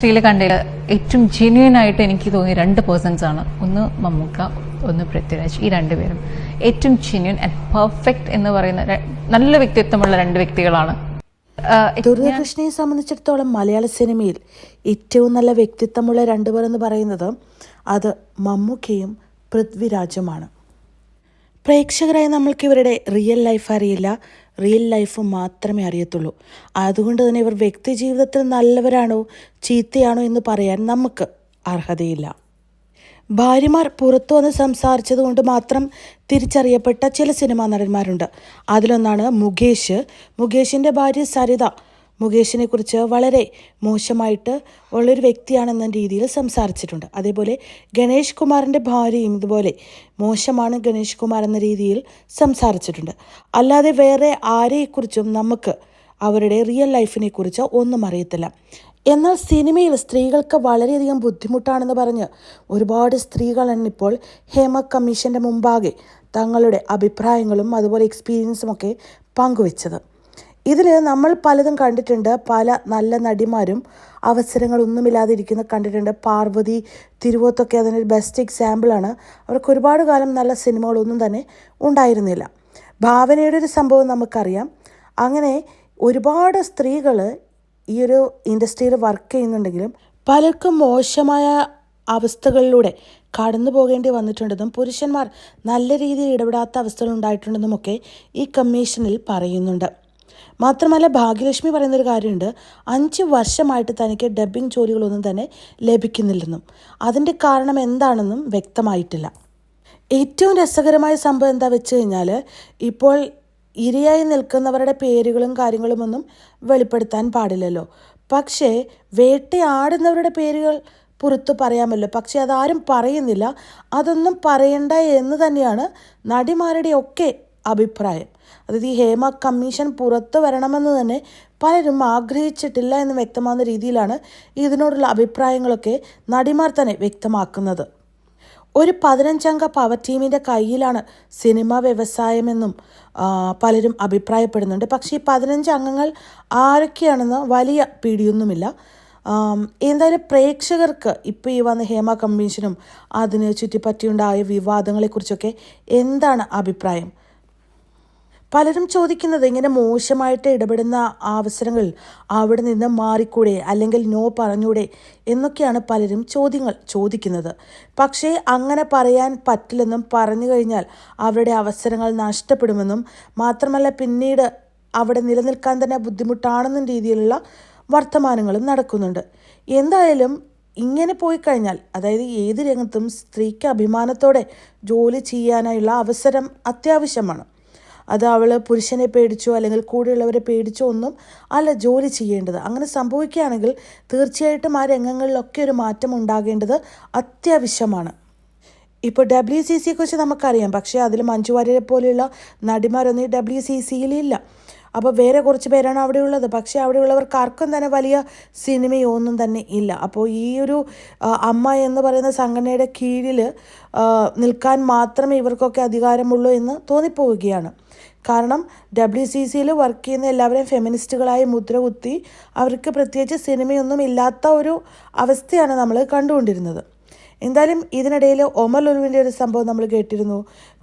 ഇൻഡസ്ട്രിയിൽ കണ്ടതിൽ ഏറ്റവും ജെന്യൂൻ ആയിട്ട് എനിക്ക് തോന്നിയ രണ്ട് പേഴ്സൺസ് ആണ്. ഒന്ന് മമ്മൂക്ക ഒന്ന് പൃഥ്വിരാജ് ഈ രണ്ടുപേരും ഏറ്റവും ജെന്യൂൻ ആൻഡ് പെർഫെക്റ്റ് എന്ന് പറയുന്ന നല്ല വ്യക്തിത്വമുള്ള രണ്ട് വ്യക്തികളാണ്. ദുർഗാകൃഷ്ണയെ സംബന്ധിച്ചിടത്തോളം മലയാള സിനിമയിൽ ഏറ്റവും നല്ല വ്യക്തിത്വമുള്ള രണ്ടുപേർ എന്ന് പറയുന്നത് അത് മമ്മൂക്കയും പൃഥ്വിരാജുമാണ്. പ്രേക്ഷകരായി നമ്മൾക്ക് ഇവരുടെ റിയൽ ലൈഫ് അറിയില്ല. റിയൽ ലൈഫ് മാത്രമേ അറിയത്തുള്ളൂ. അതുകൊണ്ട് തന്നെ ഇവർ വ്യക്തി ജീവിതത്തിൽ നല്ലവരാണോ ചീത്തയാണോ എന്ന് പറയാൻ നമുക്ക് അർഹതയില്ല. ഭാര്യമാർ പുറത്തു വന്ന് സംസാരിച്ചത് കൊണ്ട് മാത്രം തിരിച്ചറിയപ്പെട്ട ചില സിനിമാ നടന്മാരുണ്ട്. അതിലൊന്നാണ് മുകേഷ്. മുകേഷിന്റെ ഭാര്യ സരിത. മുകേഷിനെ കുറിച്ച് വളരെ മോശമായിട്ട് ഉള്ളൊരു വ്യക്തിയാണെന്ന രീതിയിൽ സംസാരിച്ചിട്ടുണ്ട്. അതേപോലെ ഗണേഷ് കുമാറിന്റെ ഭാര്യയും ഇതുപോലെ മോശമാണ് ഗണേഷ് കുമാർ എന്ന രീതിയിൽ സംസാരിച്ചിട്ടുണ്ട്. അല്ലാതെ വേറെ ആരെക്കുറിച്ചും നമുക്ക് അവരുടെ റിയൽ ലൈഫിനെ കുറിച്ച് ഒന്നും അറിയത്തില്ല. എന്നാൽ സിനിമയിൽ സ്ത്രീകൾക്ക് വളരെയധികം ബുദ്ധിമുട്ടാണെന്ന് പറഞ്ഞ് ഒരുപാട് സ്ത്രീകളാണ് ഇപ്പോൾ ഹേമ കമ്മീഷന്റെ മുമ്പാകെ തങ്ങളുടെ അഭിപ്രായങ്ങളും അതുപോലെ എക്സ്പീരിയൻസും ഒക്കെ പങ്കുവച്ചത്. ഇതിൽ നമ്മൾ പലതും കണ്ടിട്ടുണ്ട്. പല നല്ല നടിമാരും അവസരങ്ങളൊന്നുമില്ലാതിരിക്കുന്ന കണ്ടിട്ടുണ്ട്. പാർവതി തിരുവോത്തൊക്കെ അതിനൊരു ബെസ്റ്റ് എക്സാമ്പിളാണ് അവർക്ക് ഒരുപാട് കാലം നല്ല സിനിമകളൊന്നും തന്നെ ഉണ്ടായിരുന്നില്ല. ഭാവനയുടെ ഒരു സംഭവം നമുക്കറിയാം. അങ്ങനെ ഒരുപാട് സ്ത്രീകൾ ഈ ഒരു ഇൻഡസ്ട്രിയിൽ വർക്ക് ചെയ്യുന്നുണ്ടെങ്കിലും പലർക്കും മോശമായ അവസ്ഥകളിലൂടെ കടന്നു പോകേണ്ടി വന്നിട്ടുണ്ടെന്നും പുരുഷന്മാർ നല്ല രീതിയിൽ ഇടപെടാത്ത അവസ്ഥകൾ ഉണ്ടായിട്ടുണ്ടെന്നുമൊക്കെ ഈ കമ്മീഷനിൽ പറയുന്നുണ്ട്. മാത്രമല്ല ഭാഗ്യലക്ഷ്മി പറയുന്നൊരു കാര്യമുണ്ട്. അഞ്ച് വർഷമായിട്ട് തനിക്ക് ഡബ്ബിംഗ് ജോലികളൊന്നും തന്നെ ലഭിക്കുന്നില്ലെന്നും. അതിന്റെ കാരണം എന്താണെന്നും വ്യക്തമായിട്ടില്ല. ഏറ്റവും രസകരമായ സംഭവം എന്താ വെച്ച് കഴിഞ്ഞാൽ ഇപ്പോൾ ഇരയായി നിൽക്കുന്നവരുടെ പേരുകളും കാര്യങ്ങളുമൊന്നും വെളിപ്പെടുത്താൻ പാടില്ലല്ലോ. പക്ഷേ വേട്ടയാടുന്നവരുടെ പേരുകൾ പുറത്തു പറയാമല്ലോ. പക്ഷേ അതാരും പറയുന്നില്ല. അതൊന്നും പറയണ്ട എന്ന് തന്നെയാണ് നടിമാരുടെ ഒക്കെ അഭിപ്രായം. അതായത് ഈ ഹേമ കമ്മീഷൻ പുറത്തു വരണമെന്ന് തന്നെ പലരും ആഗ്രഹിച്ചിട്ടില്ല എന്ന് വ്യക്തമാകുന്ന രീതിയിലാണ് ഇതിനോടുള്ള അഭിപ്രായങ്ങളൊക്കെ നടിമാർ തന്നെ വ്യക്തമാക്കുന്നത്. ഒരു പതിനഞ്ചംഗ പവർ ടീമിന്റെ കയ്യിലാണ് സിനിമ വ്യവസായമെന്നും പലരും അഭിപ്രായപ്പെടുന്നുണ്ട്. പക്ഷേ ഈ പതിനഞ്ച് അംഗങ്ങൾ ആരൊക്കെയാണെന്ന് വലിയ പിടിയൊന്നുമില്ല. എന്തായാലും പ്രേക്ഷകർക്ക് ഇപ്പോൾ ഈ വന്ന ഹേമ കമ്മീഷനും അതിന് ചുറ്റിപ്പറ്റിയുണ്ടായ വിവാദങ്ങളെക്കുറിച്ചൊക്കെ എന്താണ് അഭിപ്രായം? പലരും ചോദിക്കുന്നത് ഇങ്ങനെ മോശമായിട്ട് ഇടപെടുന്ന അവസരങ്ങൾ അവിടെ നിന്ന് മാറിക്കൂടെ അല്ലെങ്കിൽ നോ പറഞ്ഞൂടെ എന്നൊക്കെയാണ് പലരും ചോദ്യങ്ങൾ ചോദിക്കുന്നത്. പക്ഷേ അങ്ങനെ പറയാൻ പറ്റില്ലെന്നും പറഞ്ഞു കഴിഞ്ഞാൽ അവരുടെ അവസരങ്ങൾ നഷ്ടപ്പെടുമെന്നും മാത്രമല്ല പിന്നീട് അവിടെ നിലനിൽക്കാൻ തന്നെ ബുദ്ധിമുട്ടാണെന്നും രീതിയിലുള്ള വർത്തമാനങ്ങളും നടക്കുന്നുണ്ട്. എന്തായാലും ഇങ്ങനെ പോയി കഴിഞ്ഞാൽ അതായത് ഏത് രംഗത്തും സ്ത്രീക്ക് അഭിമാനത്തോടെ ജോലി ചെയ്യാനായുള്ള അവസരം അത്യാവശ്യമാണ്. അത് അവൾ പുരുഷനെ പേടിച്ചോ അല്ലെങ്കിൽ കൂടെയുള്ളവരെ പേടിച്ചോ ഒന്നും അല്ല ജോലി ചെയ്യേണ്ടത്. അങ്ങനെ സംഭവിക്കുകയാണെങ്കിൽ തീർച്ചയായിട്ടും ആ രംഗങ്ങളിലൊക്കെ ഒരു മാറ്റം ഉണ്ടാകേണ്ടത് അത്യാവശ്യമാണ്. ഇപ്പോൾ ഡബ്ല്യു സി സിയെക്കുറിച്ച് നമുക്കറിയാം. പക്ഷേ അതിൽ മഞ്ജു വാര്യരെ പോലെയുള്ള നടിമാരൊന്നും ഈ ഡബ്ല്യു സി സിയിലില്ല അപ്പോൾ വേറെ കുറച്ച് പേരാണ് അവിടെയുള്ളത് പക്ഷേ അവിടെയുള്ളവർക്ക് ആർക്കും തന്നെ വലിയ സിനിമയോ ഒന്നും തന്നെ ഇല്ല. അപ്പോൾ ഈ ഒരു അമ്മ എന്ന് പറയുന്ന സംഘടനയുടെ കീഴിൽ നിൽക്കാൻ മാത്രമേ ഇവർക്കൊക്കെ അധികാരമുള്ളൂ എന്ന് തോന്നിപ്പോവുകയാണ്. കാരണം ഡബ്ല്യു സി സിയിൽ വർക്ക് ചെയ്യുന്ന എല്ലാവരെയും ഫെമിനിസ്റ്റുകളായി മുദ്ര കുത്തി അവർക്ക് പ്രത്യേകിച്ച് സിനിമയൊന്നും ഇല്ലാത്ത ഒരു അവസ്ഥയാണ് നമ്മൾ കണ്ടുകൊണ്ടിരുന്നത്. എന്തായാലും ഇതിനിടയിൽ ഒമർ ലുലുവിന്റെ ഒരു സംഭവം നമ്മൾ കേട്ടിരുന്നു.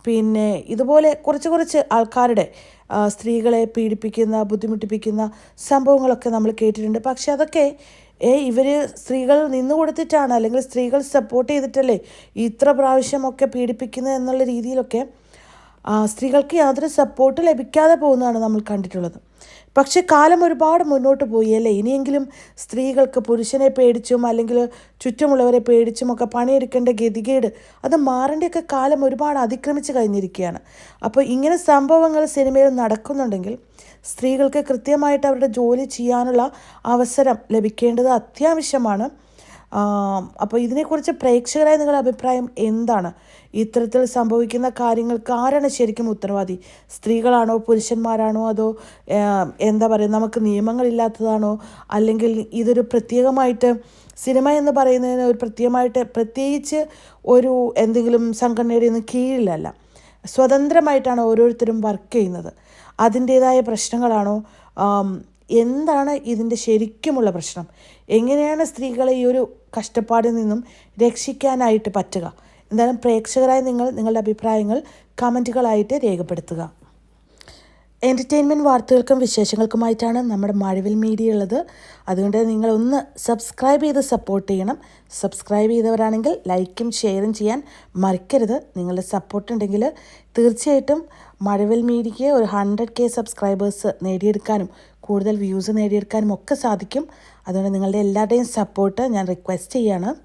പിന്നെ ഇതുപോലെ കുറച്ച് കുറച്ച് ആൾക്കാരുടെ സ്ത്രീകളെ പീഡിപ്പിക്കുന്ന ബുദ്ധിമുട്ടിപ്പിക്കുന്ന സംഭവങ്ങളൊക്കെ നമ്മൾ കേട്ടിട്ടുണ്ട്. പക്ഷെ അതൊക്കെ ഏ ഇവർ സ്ത്രീകൾ നിന്ന് കൊടുത്തിട്ടാണ് അല്ലെങ്കിൽ സ്ത്രീകൾ സപ്പോർട്ട് ചെയ്തിട്ടല്ലേ ഇത്ര പ്രാവശ്യമൊക്കെ പീഡിപ്പിക്കുന്നത് എന്നുള്ള രീതിയിലൊക്കെ സ്ത്രീകൾക്ക് യാതൊരു സപ്പോർട്ട് ലഭിക്കാതെ പോകുന്നതാണ് നമ്മൾ കണ്ടിട്ടുള്ളത്. പക്ഷെ കാലം ഒരുപാട് മുന്നോട്ട് പോയി അല്ലേ? ഇനിയെങ്കിലും സ്ത്രീകൾക്ക് പുരുഷനെ പേടിച്ചും അല്ലെങ്കിൽ ചുറ്റുമുള്ളവരെ പേടിച്ചും ഒക്കെ പണിയെടുക്കേണ്ട ഗതികേട് അത് മാറേണ്ടയൊക്കെ കാലം ഒരുപാട് അതിക്രമിച്ച് കഴിഞ്ഞിരിക്കുകയാണ്. അപ്പോൾ ഇങ്ങനെ സംഭവങ്ങൾ സിനിമയിൽ നടക്കുന്നുണ്ടെങ്കിൽ സ്ത്രീകൾക്ക് കൃത്യമായിട്ട് അവരുടെ ജോലി ചെയ്യാനുള്ള അവസരം ലഭിക്കേണ്ടത് അത്യാവശ്യമാണ്. അപ്പോൾ ഇതിനെക്കുറിച്ച് പ്രേക്ഷകരായ നിങ്ങളുടെ അഭിപ്രായം എന്താണ്? ഇത്തരത്തിൽ സംഭവിക്കുന്ന കാര്യങ്ങൾക്ക് ആരാണ് ശരിക്കും ഉത്തരവാദി? സ്ത്രീകളാണോ പുരുഷന്മാരാണോ അതോ എന്താ പറയുക നമുക്ക് നിയമങ്ങളില്ലാത്തതാണോ? അല്ലെങ്കിൽ ഇതൊരു പ്രത്യേകമായിട്ട് സിനിമ എന്ന് പറയുന്നതിന് ഒരു പ്രത്യേകമായിട്ട് പ്രത്യേകിച്ച് ഒരു എന്തെങ്കിലും സംഘടനയുടെ ഒന്നും കീഴിലല്ല. സ്വതന്ത്രമായിട്ടാണ് ഓരോരുത്തരും വർക്ക് ചെയ്യുന്നത്. അതിന്റേതായ പ്രശ്നങ്ങളാണോ? എന്താണ് ഇതിന്റെ ശരിക്കുമുള്ള പ്രശ്നം? എങ്ങനെയാണ് സ്ത്രീകളെ ഈ ഒരു കഷ്ടപ്പാടിൽ നിന്നും രക്ഷിക്കാനായിട്ട് പറ്റുക. എന്തായാലും പ്രേക്ഷകരായി നിങ്ങൾ നിങ്ങളുടെ അഭിപ്രായങ്ങൾ കമന്റുകളായിട്ട് രേഖപ്പെടുത്തുക. എന്റർടൈൻമെന്റ് വാർത്തകൾക്കും വിശേഷങ്ങൾക്കുമായിട്ടാണ് നമ്മുടെ മഴവിൽ മീഡിയ ഉള്ളത്. അതുകൊണ്ട് നിങ്ങൾ ഒന്ന് സബ്സ്ക്രൈബ് ചെയ്ത് സപ്പോർട്ട് ചെയ്യണം. സബ്സ്ക്രൈബ് ചെയ്തവരാണെങ്കിൽ ലൈക്കും ഷെയറും ചെയ്യാൻ മറക്കരുത്. നിങ്ങളുടെ സപ്പോർട്ട് ഉണ്ടെങ്കിൽ തീർച്ചയായിട്ടും മഴവിൽ മീഡിയയ്ക്ക് ഒരു ഹൺഡ്രഡ് കെ സബ്സ്ക്രൈബേഴ്സ് നേടിയെടുക്കാനും കൂടുതൽ വ്യൂസ് നേടിയെടുക്കാനും ഒക്കെ സാധിക്കും. അതുകൊണ്ട് നിങ്ങളുടെ എല്ലാവരുടെയും സപ്പോർട്ട് ഞാൻ റിക്വസ്റ്റ് ചെയ്യാണ്.